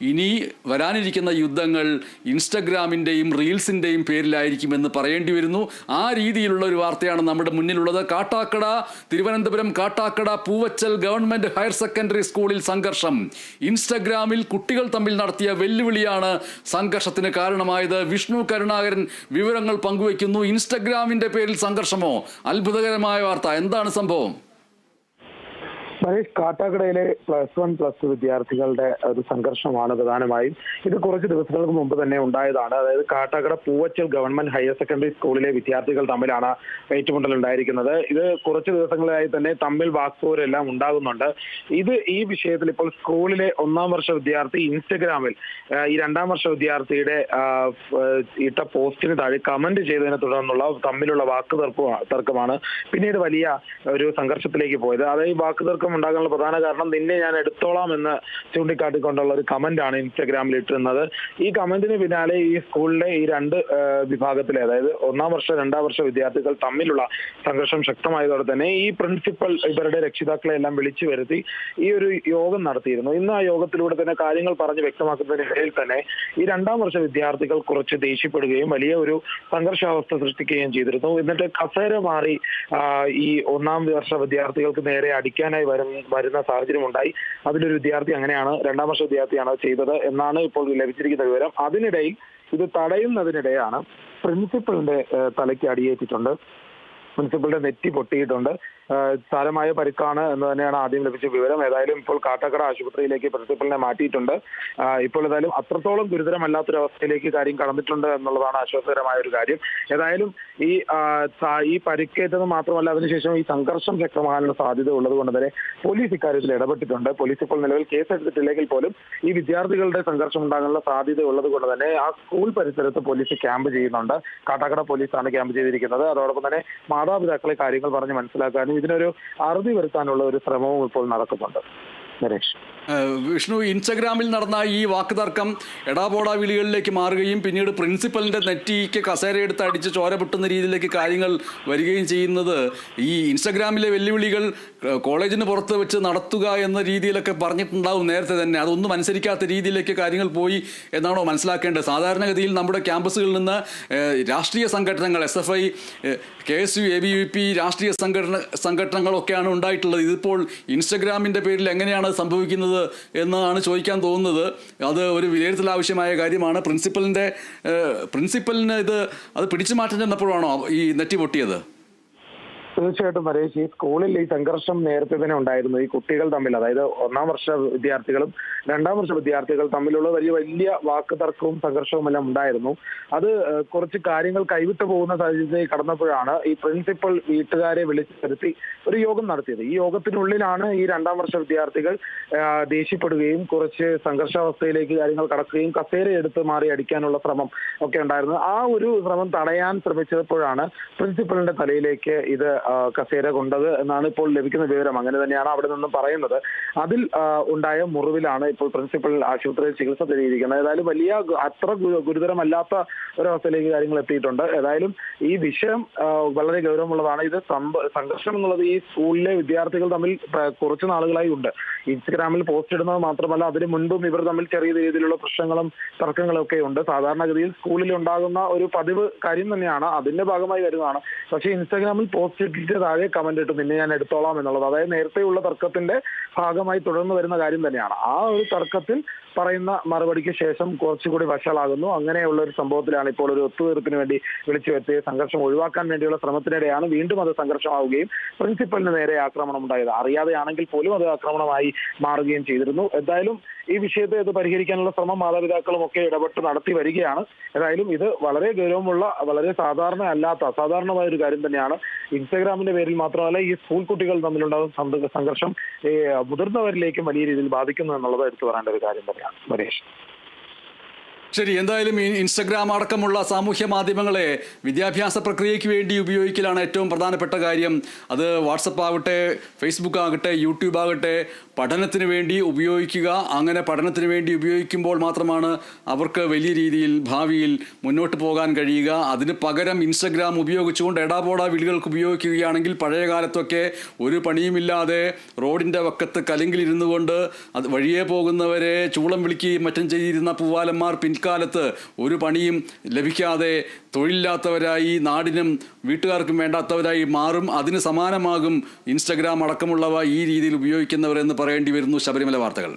ഇനി വരാനിരിക്കുന്ന യുദ്ധങ്ങൾ ഇൻസ്റ്റഗ്രാമിന്റെയും റീൽസിന്റെയും പേരിലായിരിക്കുമെന്ന് പറയേണ്ടി വരുന്നു. ആ രീതിയിലുള്ള ഒരു വാർത്തയാണ് നമ്മുടെ മുന്നിലുള്ളത്. Kattakada Thiruvananthapuram Kattakada Poovachal government higher secondary സ്കൂളിൽ സംഘർഷം. ഇൻസ്റ്റഗ്രാമിൽ കുട്ടികൾ തമ്മിൽ നടത്തിയ വെല്ലുവിളിയാണ് സംഘർഷത്തിന് കാരണമായത്. വിഷ്ണു കരുണാകരൻ വിവരങ്ങൾ പങ്കുവയ്ക്കുന്നു. ഇൻസ്റ്റഗ്രാമിന്റെ പേരിൽ സംഘർഷമോ? അത്ഭുതകരമായ വാർത്ത. എന്താണ് സംഭവം? മനീഷ് കാട്ടാക്കടയിലെ പ്ലസ് വൺ പ്ലസ് ടു വിദ്യാർത്ഥികളുടെ ഒരു സംഘർഷമാണ് പ്രധാനമായും. ഇത് കുറച്ച് ദിവസങ്ങൾക്ക് മുമ്പ് തന്നെ ഉണ്ടായതാണ്. അതായത് Kattakada Poovachal government higher secondary സ്കൂളിലെ വിദ്യാർത്ഥികൾ തമ്മിലാണ് ഏറ്റുമുട്ടൽ ഉണ്ടായിരിക്കുന്നത് ഇത് കുറച്ച് ദിവസങ്ങളായി തന്നെ തമ്മിൽ വാക്പോരെല്ലാം ഉണ്ടാകുന്നുണ്ട്. ഇത് ഈ വിഷയത്തിൽ ഇപ്പോൾ സ്കൂളിലെ ഒന്നാം വർഷ വിദ്യാർത്ഥി ഇൻസ്റ്റഗ്രാമിൽ ഈ രണ്ടാം വർഷ വിദ്യാർത്ഥിയുടെ ഇട്ട പോസ്റ്റിന് താഴെ കമന്റ് ചെയ്തതിനെ തുടർന്നുള്ള തമ്മിലുള്ള വാക്ക് തർക്കമാണ് പിന്നീട് വലിയ ഒരു സംഘർഷത്തിലേക്ക് പോയത്. അതായത് വാക്ക് തർക്കം ഉണ്ടാകാനുള്ള പ്രധാന കാരണം നിന്നെ ഞാൻ എടുത്തോളാം എന്ന് ചൂണ്ടിക്കാട്ടിക്കൊണ്ടുള്ള ഒരു കമന്റ് ആണ് ഇൻസ്റ്റഗ്രാമിൽ ഇട്ടിരുന്നത്. ഈ കമന്റിന് പിന്നാലെ ഈ സ്കൂളിലെ ഈ രണ്ട് വിഭാഗത്തിലെ അതായത് ഒന്നാം വർഷ രണ്ടാം വർഷ വിദ്യാർത്ഥികൾ തമ്മിലുള്ള സംഘർഷം ശക്തമായതോടെ തന്നെ ഈ പ്രിൻസിപ്പൽ ഇവരുടെ രക്ഷിതാക്കളെ എല്ലാം വിളിച്ചു വരുത്തി ഈ ഒരു യോഗം നടത്തിയിരുന്നു. ഇന്ന് ആ യോഗത്തിലൂടെ തന്നെ കാര്യങ്ങൾ പറഞ്ഞ് വ്യക്തമാക്കുന്നതിനിടയിൽ തന്നെ ഈ രണ്ടാം വർഷ വിദ്യാർത്ഥികൾ കുറച്ച് ദേഷ്യപ്പെടുകയും വലിയ ഒരു സംഘർഷാവസ്ഥ സൃഷ്ടിക്കുകയും ചെയ്തിരുന്നു. എന്നിട്ട് കസേര മാറി ഈ ഒന്നാം വർഷ വിദ്യാർത്ഥികൾക്ക് നേരെ അടിക്കാനായി വരും വരുന്ന സാഹചര്യം ഉണ്ടായി. അതിലൊരു വിദ്യാർത്ഥി അങ്ങനെയാണ് രണ്ടാം വർഷ വിദ്യാർത്ഥിയാണ് ചെയ്തത് എന്നാണ് ഇപ്പോൾ ലഭിച്ചിരിക്കുന്ന വിവരം. അതിനിടയിൽ ഇത് തടയുന്നതിനിടെയാണ് പ്രിൻസിപ്പളിന്റെ തലയ്ക്ക് അടിയേറ്റിട്ടുണ്ട്. പ്രിൻസിപ്പലിന്റെ നെറ്റി പൊട്ടിയിട്ടുണ്ട്. സാരമായ പരിക്കാണ് എന്ന് തന്നെയാണ് ആദ്യം ലഭിച്ച വിവരം. ഏതായാലും ഇപ്പോൾ കാട്ടാക്കട ആശുപത്രിയിലേക്ക് പ്രിൻസിപ്പലിനെ മാറ്റിയിട്ടുണ്ട്. ഇപ്പോൾ ഏതായാലും അത്രത്തോളം ഗുരുതരമല്ലാത്തൊരു അവസ്ഥയിലേക്ക് കാര്യം കടന്നിട്ടുണ്ട് എന്നുള്ളതാണ് ആശ്വാസകരമായ ഒരു കാര്യം. ഏതായാലും ഈ ഈ പരിക്കേറ്റത് മാത്രമല്ല അതിനുശേഷം ഈ സംഘർഷം ശക്തമാകാനുള്ള സാധ്യത ഉള്ളത് കൊണ്ട് തന്നെ പോലീസ് ഇക്കാര്യത്തിൽ ഇടപെട്ടിട്ടുണ്ട്. പോലീസ് ഇപ്പോൾ നിലവിൽ കേസ് എടുത്തിട്ടില്ലെങ്കിൽ പോലും ഈ വിദ്യാർത്ഥികളുടെ സംഘർഷം ഉണ്ടാകാനുള്ള സാധ്യത ഉള്ളത് കൊണ്ട് തന്നെ ആ സ്കൂൾ പരിസരത്ത് പോലീസ് ക്യാമ്പ് ചെയ്യുന്നുണ്ട്. കാട്ടാക്കട പോലീസാണ് ക്യാമ്പ് ചെയ്തിരിക്കുന്നത്. അതോടൊപ്പം തന്നെ മാതാപിതാക്കളെ കാര്യങ്ങൾ പറഞ്ഞ് മനസ്സിലാക്കാനും ഇതിനൊരു അറുതി വരുത്താനുള്ള ഒരു ശ്രമവും ഇപ്പോൾ നടക്കുന്നുണ്ട്. നരേഷ്. വിഷ്ണു ഇൻസ്റ്റഗ്രാമിൽ നടന്ന ഈ വാക്കുതർക്കം എടാപോടാ വിളികളിലേക്ക് മാറുകയും പിന്നീട് പ്രിൻസിപ്പലിന്റെ നെറ്റിക്ക് കസേരയെടുത്ത് അടിച്ച് ചോര പൊട്ടുന്ന രീതിയിലേക്ക് കാര്യങ്ങൾ വരികയും ചെയ്യുന്നത് ഈ ഇൻസ്റ്റഗ്രാമിലെ വെല്ലുവിളികൾ കോളേജിന് പുറത്ത് വെച്ച് നടത്തുക എന്ന രീതിയിലൊക്കെ പറഞ്ഞിട്ടുണ്ടാവും നേരത്തെ തന്നെ. അതൊന്നും അനുസരിക്കാത്ത രീതിയിലേക്ക് കാര്യങ്ങൾ പോയി എന്നാണോ മനസ്സിലാക്കേണ്ടത്? സാധാരണഗതിയിൽ നമ്മുടെ ക്യാമ്പസുകളിൽ നിന്ന് രാഷ്ട്രീയ സംഘടനകൾ S F I K S U A B U P രാഷ്ട്രീയ സംഘടന സംഘടനകളൊക്കെയാണ് ഉണ്ടായിട്ടുള്ളത്. ഇതിപ്പോൾ ഇൻസ്റ്റഗ്രാമിന്റെ പേരിൽ എങ്ങനെയാണ് സംഭവിക്കുന്നത്? എന്നാണ് ചോദിക്കാൻ തോന്നുന്നത്. അത് ഒരു വിലയിരുത്തൽ ആവശ്യമായ കാര്യമാണ്. പ്രിൻസിപ്പലിന്റെ പ്രിൻസിപ്പലിന് ഇത് അത് പിടിച്ചു മാറ്റം ചെന്നപ്പോഴാണോ ഈ നെറ്റി പൊട്ടിയത്? തീർച്ചയായിട്ടും നരേഷ് ഈ സ്കൂളിൽ ഈ സംഘർഷം നേരത്തെ തന്നെ ഉണ്ടായിരുന്നു. ഈ കുട്ടികൾ തമ്മിൽ അതായത് ഒന്നാം വർഷ വിദ്യാർത്ഥികളും രണ്ടാം വർഷ വിദ്യാർത്ഥികൾ തമ്മിലുള്ള വലിയ വലിയ വാക്ക് തർക്കവും സംഘർഷവും എല്ലാം ഉണ്ടായിരുന്നു. അത് കുറച്ച് കാര്യങ്ങൾ കൈവിട്ടു പോകുന്ന സാഹചര്യത്തിൽ കടന്നപ്പോഴാണ് ഈ പ്രിൻസിപ്പൽ വീട്ടുകാരെ വിളിച്ചു വരുത്തി ഒരു യോഗം നടത്തിയത്. ഈ യോഗത്തിനുള്ളിലാണ് ഈ രണ്ടാം വർഷ വിദ്യാർത്ഥികൾ ദേഷ്യപ്പെടുകയും കുറച്ച് സംഘർഷാവസ്ഥയിലേക്ക് കാര്യങ്ങൾ കടക്കുകയും കസേര എടുത്ത് മാറി അടിക്കാനുള്ള ശ്രമം ഒക്കെ ഉണ്ടായിരുന്നു. ആ ഒരു ശ്രമം തടയാൻ ശ്രമിച്ചപ്പോഴാണ് പ്രിൻസിപ്പലിന്റെ തലയിലേക്ക് ഇത് കസേര കൊണ്ടത് എന്നാണ് ഇപ്പോൾ ലഭിക്കുന്ന വിവരം. അങ്ങനെ തന്നെയാണ് അവിടെ നിന്നും പറയുന്നത്. അതിൽ ഉണ്ടായ മുറിവിലാണ് ഇപ്പോൾ പ്രിൻസിപ്പൽ ആശുപത്രിയിൽ ചികിത്സ തേടിയിരിക്കുന്നത്. ഏതായാലും വലിയ അത്ര ഗുരുതരമല്ലാത്ത ഒരവസ്ഥയിലേക്ക് കാര്യങ്ങൾ എത്തിയിട്ടുണ്ട്. ഏതായാലും ഈ വിഷയം വളരെ ഗൗരവമുള്ളതാണ്. ഇത് സംഘർഷം എന്നുള്ളത് ഈ സ്കൂളിലെ വിദ്യാർത്ഥികൾ തമ്മിൽ കുറച്ച് നാളുകളായി ഉണ്ട്. ഇൻസ്റ്റഗ്രാമിൽ പോസ്റ്റ് ഇടുന്നത് മാത്രമല്ല അതിന് മുൻപും ഇവർ തമ്മിൽ ചെറിയ രീതിയിലുള്ള പ്രശ്നങ്ങളും തർക്കങ്ങളും ഒക്കെ ഉണ്ട്. സാധാരണഗതിയിൽ സ്കൂളിൽ ഉണ്ടാകുന്ന ഒരു പതിവ് കാര്യം തന്നെയാണ്. അതിന്റെ ഭാഗമായി വരുന്നതാണ്. പക്ഷേ ഇൻസ്റ്റാഗ്രാമിൽ പോസ്റ്റ് ഇട്ടിട്ട് താഴെ കമന്റ് ഇട്ട് നിന്നെ ഞാൻ എടുത്തോളാം എന്നുള്ളത്. അതായത് നേരത്തെയുള്ള തർക്കത്തിന്റെ ഭാഗമായി തുടർന്ന് വരുന്ന കാര്യം തന്നെയാണ്. ആ ഒരു തർക്കത്തിൽ പറയുന്ന മറുപടിക്ക് ശേഷം കുറച്ചുകൂടി വഷളാകുന്നു. അങ്ങനെയുള്ള ഒരു സംഭവത്തിലാണ് ഇപ്പോൾ ഒരു ഒത്തുതീർപ്പിന് വേണ്ടി വിളിച്ചു വരുത്തിയ സംഘർഷം ഒഴിവാക്കാൻ വേണ്ടിയുള്ള ശ്രമത്തിനിടെയാണ് വീണ്ടും അത് സംഘർഷമാവുകയും പ്രിൻസിപ്പലിന് നേരെ ആക്രമണം ഉണ്ടായത്. അറിയാതെയാണെങ്കിൽ പോലും അത് ആക്രമണമായി മാറുകയും ചെയ്തിരുന്നു. എന്തായാലും ഈ വിഷയത്തെ ഇത് പരിഹരിക്കാനുള്ള ശ്രമം മാതാപിതാക്കളും ഒക്കെ ഇടപെട്ട് നടത്തി വരികയാണ്. ഏതായാലും ഇത് വളരെ ഗൗരവമുള്ള വളരെ സാധാരണ അല്ലാത്ത അസാധാരണമായ ഒരു കാര്യം തന്നെയാണ്. ഇൻസ്റ്റാഗ്രാമിന്റെ പേരിൽ മാത്രമല്ല ഈ സ്കൂൾ കുട്ടികൾ തമ്മിലുണ്ടാകുന്ന സംഘർഷം മുതിർന്നവരിലേക്കും വലിയ രീതിയിൽ ബാധിക്കുന്നു എന്നുള്ളത് എടുത്തു പറയേണ്ട ഒരു കാര്യം തന്നെയാണ്. സുരേഷ്. ശരി എന്തായാലും ഇൻസ്റ്റഗ്രാം അടക്കമുള്ള സാമൂഹ്യ മാധ്യമങ്ങളെ വിദ്യാഭ്യാസ പ്രക്രിയയ്ക്ക് വേണ്ടി ഉപയോഗിക്കലാണ് ഏറ്റവും പ്രധാനപ്പെട്ട കാര്യം. അത് വാട്സപ്പ് ആകട്ടെ ഫേസ്ബുക്ക് ആകട്ടെ യൂട്യൂബ് ആകട്ടെ പഠനത്തിന് വേണ്ടി ഉപയോഗിക്കുക. അങ്ങനെ പഠനത്തിന് വേണ്ടി ഉപയോഗിക്കുമ്പോൾ മാത്രമാണ് അവർക്ക് വലിയ രീതിയിൽ ഭാവിയിൽ മുന്നോട്ട് പോകാൻ കഴിയുക. അതിന് പകരം ഇൻസ്റ്റഗ്രാം ഉപയോഗിച്ചുകൊണ്ട് എടാപോട വിളികൾക്ക് ഉപയോഗിക്കുകയാണെങ്കിൽ പഴയ കാലത്തൊക്കെ ഒരു പണിയുമില്ലാതെ റോഡിന്റെ വക്കത്ത് കലിങ്കിലിരുന്നു കൊണ്ട് അത് വഴിയെ പോകുന്നവരെ ചൂളം വിളിക്കുകയും മറ്റും ചെയ്തിരുന്ന പൂവാലന്മാർ പിൻകാലത്ത് ഒരു പണിയും ലഭിക്കാതെ തൊഴിലില്ലാത്തവരായി നാടിനും വീട്ടുകാർക്കും വേണ്ടാത്തവരായി മാറും. അതിന് സമാനമാകും ഇൻസ്റ്റഗ്രാം അടക്കമുള്ളവ ഈ രീതിയിൽ ഉപയോഗിക്കുന്നവരെന്ന് പറയേണ്ടി വരുന്നു ശബരിമല വാർത്തകൾ.